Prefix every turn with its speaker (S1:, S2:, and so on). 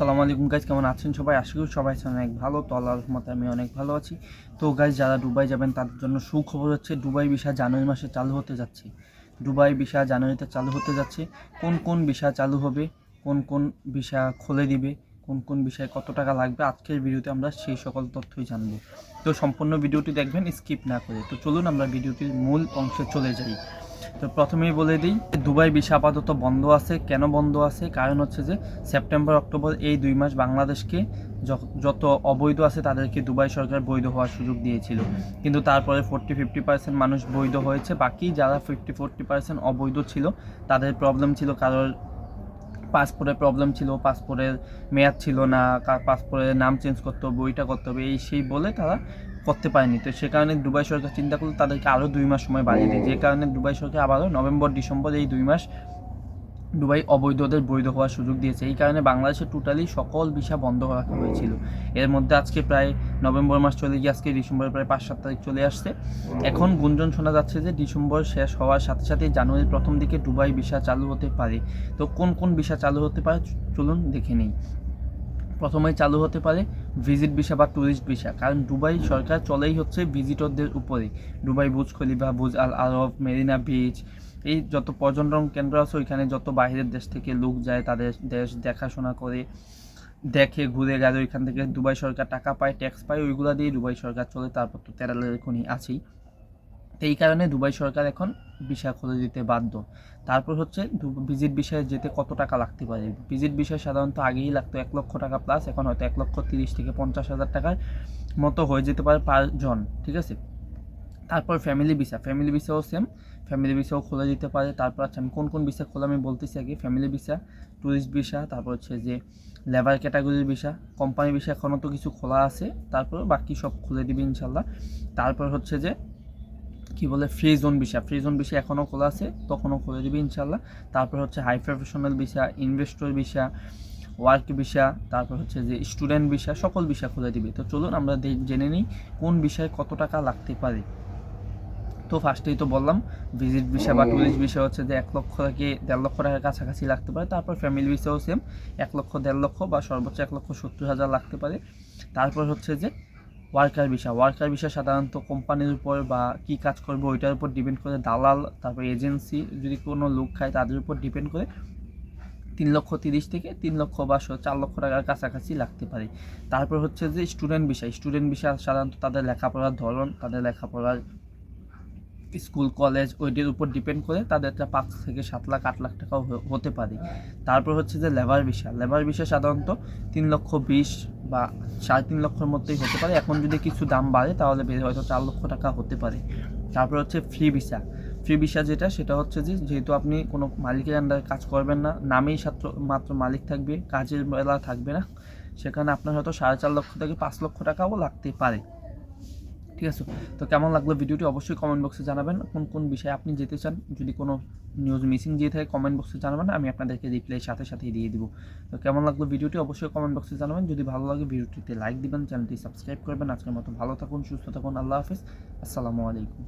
S1: আসসালামু আলাইকুম গাইজ কেমন আছেন সবাই? আশা করি সবাই আছেন অনেক ভালো। তো আল্লাহর রহমতে আমি অনেক ভালো আছি। তো গাইজ যারা দুবাই যাবেন, তাদের জন্য সুখবর হচ্ছে দুবাই ভিসা জানুয়ারি মাসে চালু হতে যাচ্ছে। দুবাই ভিসা জানুয়ারিতে চালু হতে যাচ্ছে। কোন কোন ভিসা চালু হবে, কোন কোন ভিসা খুলে দিবে, কোন কোন বিষয়ে কত টাকা লাগবে, আজকের ভিডিওতে আমরা সেই সকল তথ্যই জানব। তো সম্পূর্ণ ভিডিওটি দেখবেন স্কিপ না করে। তো চলুন আমরা ভিডিওটির মূল অংশে চলে যাই। তো প্রথমেই বলে দিই, দুবাই ভিসা আপাতত বন্ধ আছে। কেন বন্ধ আছে? কারণ হচ্ছে যে, সেপ্টেম্বর, অক্টোবর এই দুই মাস বাংলাদেশকে যত অবৈধ আছে তাদেরকে দুবাই সরকার বৈধ হওয়ার সুযোগ দিয়েছিল। কিন্তু তারপরে ফোর্টি ফিফটি পার্সেন্ট মানুষ বৈধ হয়েছে। বাকি যারা ফিফটি ফোর্টি পার্সেন্ট অবৈধ ছিল, তাদের প্রবলেম ছিল কারোর পাসপোর্টের প্রবলেম ছিল, পাসপোর্টের মেয়াদ ছিল না পাসপোর্টের নাম চেঞ্জ করতে হবে, ওইটা করতে হবে, এই সেই বলে তারা করতে পারেনি। তো সে কারণে দুবাই সরকার চিন্তা করল তাদেরকে আরও দুই মাস সময় বাড়িয়ে দেয় যে কারণে দুবাই সরকার আবারও নভেম্বর, ডিসেম্বর এই দুই মাস দুবাই অবৈধদের বৈধ হওয়ার সুযোগ দিয়েছে। এই কারণে বাংলাদেশে টোটালি সকল ভিসা বন্ধ রাখা হয়েছিল। এর মধ্যে আজকে প্রায় নভেম্বর মাস চলে গিয়ে আজকে ডিসেম্বরের প্রায় পাঁচ, সাত তারিখ চলে আসছে। এখন গুঞ্জন শোনা যাচ্ছে যে ডিসেম্বর শেষ হওয়ার সাথে সাথে জানুয়ারির প্রথম দিকে দুবাই ভিসা চালু হতে পারে। তো কোন কোন ভিসা চালু হতে পারে চলুন দেখে নিই। প্রথমেই চালু হতে পারে ভিজিট ভিসা বা ট্যুরিস্ট ভিসা। কারণ দুবাই সরকার চলেই হচ্ছে ভিজিটরদের উপরে দুবাই বুজ খলিফা বুজ আল আরব, মেরিনা বিচ, এই যত পর্যটন কেন্দ্র আছে, ওইখানে যত বাইরের দেশ থেকে লোক যায়, তাদের দেশ দেখাশোনা করে, দেখে, ঘুরে, গেলে ওইখান থেকে দুবাই সরকার টাকা পায় ট্যাক্স পায়, ওইগুলা দিয়ে দুবাই সরকার চলে। তারপর তো তেরালের খনি আছেই। তো এই কারণে দুবাই সরকার এখন ভিসা খুলে দিতে বাধ্য। তারপর হচ্ছে ভিজিট বিষয়ে যেতে কত টাকা লাগতে পারে? ভিজিট বিষয় সাধারণত আগেই লাগতো এক লক্ষ টাকা প্লাস এখন হয়তো এক লক্ষ তিরিশ থেকে পঞ্চাশ হাজার টাকার মতো হয়ে যেতে পারে পার জন, ঠিক আছে? তারপর ফ্যামিলি ভিসা ফ্যামিলি ভিসাও সেম ফ্যামিলি ভিসাও খুলে দিতে পারে। তারপর আচ্ছা আমি কোন কোন ভিসা খোলা আমি বলতেছি আগে ফ্যামিলি ভিসা ট্যুরিস্ট ভিসা তারপর হচ্ছে যে লেবার ক্যাটাগরির ভিসা কোম্পানি ভিসা এখনও তো কিছু খোলা আছে। তারপর বাকি সব খুলে দিবে ইনশাল্লাহ। তারপর হচ্ছে যে কি বলে free zone visa free zone visa এখনও খোলা আছে, তখনও খুলে দিবে ইনশাল্লাহ তারপর হচ্ছে high professional visa investor visa work visa তারপর হচ্ছে যে স্টুডেন্ট ভিসা সকল ভিসা খুলে দিবে। তো চলুন আমরা জেনে নিই কোন বিষয়ে কত টাকা লাগতে পারে। তো ফার্স্টেই তো বললাম ভিজিট ভিসা বা ট্যুরিস্ট ভিসা হচ্ছে যে এক লক্ষ থেকে দেড় লক্ষ টাকার কাছাকাছি লাগতে পারে। তারপর ফ্যামিলি ভিসাও সেম এক লক্ষ, দেড় লক্ষ বা সর্বোচ্চ এক লক্ষ সত্তর হাজার লাগতে পারে। তারপর হচ্ছে যে ওয়ার্কার ভিসা। ওয়ার্কার ভিসা সাধারণত কোম্পানির উপর বা কি কাজ করবে ওইটার উপর ডিপেন্ড করে দালাল, তারপর এজেন্সি যদি কোনো লোক খায় তাদের উপর ডিপেন্ড করে তিন লক্ষ তিরিশ থেকে তিন লক্ষ বা চার লক্ষ টাকার কাছাকাছি লাগতে পারে। তারপর হচ্ছে যে স্টুডেন্ট বিষয় স্টুডেন্ট বিষয় সাধারণত তাদের লেখাপড়ার ধরন, তাদের লেখাপড়ার স্কুল, কলেজ ওইটির উপর ডিপেন্ড করে তাদেরটা পাঁচ থেকে সাত লাখ, আট লাখ টাকাও হতে পারে। তারপর হচ্ছে যে লেবার বিষয় লেবার বিষয় সাধারণত তিন লক্ষ বিশ বা সাড়ে তিন লক্ষের মধ্যেই হতে পারে। এখন যদি কিছু দাম বাড়ে, তাহলে বেড়ে হয়তো চার লক্ষ টাকা হতে পারে। তারপর হচ্ছে ফ্রি ভিসা ফ্রি ভিসা যেটা, সেটা হচ্ছে যে যেহেতু আপনি কোনো মালিকের আন্ডারে কাজ করবেন না, নামেই ছাত্র মাত্র মালিক থাকবে, কাজের বেলা থাকবে না, সেখানে আপনার হয়তো সাড়ে চার লক্ষ থেকে পাঁচ লক্ষ টাকাও লাগতে পারে। ঠিক আছে? তো কেমন লাগল ভিডিওটি অবশ্যই কমেন্ট বক্সে জানাবেন। কোন কোন বিষয়ে আপনি যেতে চান, যদি কোনো নিউজ মিসিং দিয়ে থাকে কমেন্ট বক্সে জানাবেন, আমি আপনাদেরকে রিপ্লাই সাথে সাথেই দিয়ে দিব। তো কেমন লাগল ভিডিওটি অবশ্যই কমেন্ট বক্সে জানাবেন। যদি ভালো লাগে ভিডিওটিতে লাইক দিবেন চ্যানেলটি সাবস্ক্রাইব করবেন। আজকের মতো ভালো থাকুন, সুস্থ থাকুন, আল্লাহ হাফিজ। আসসালামু আলাইকুম।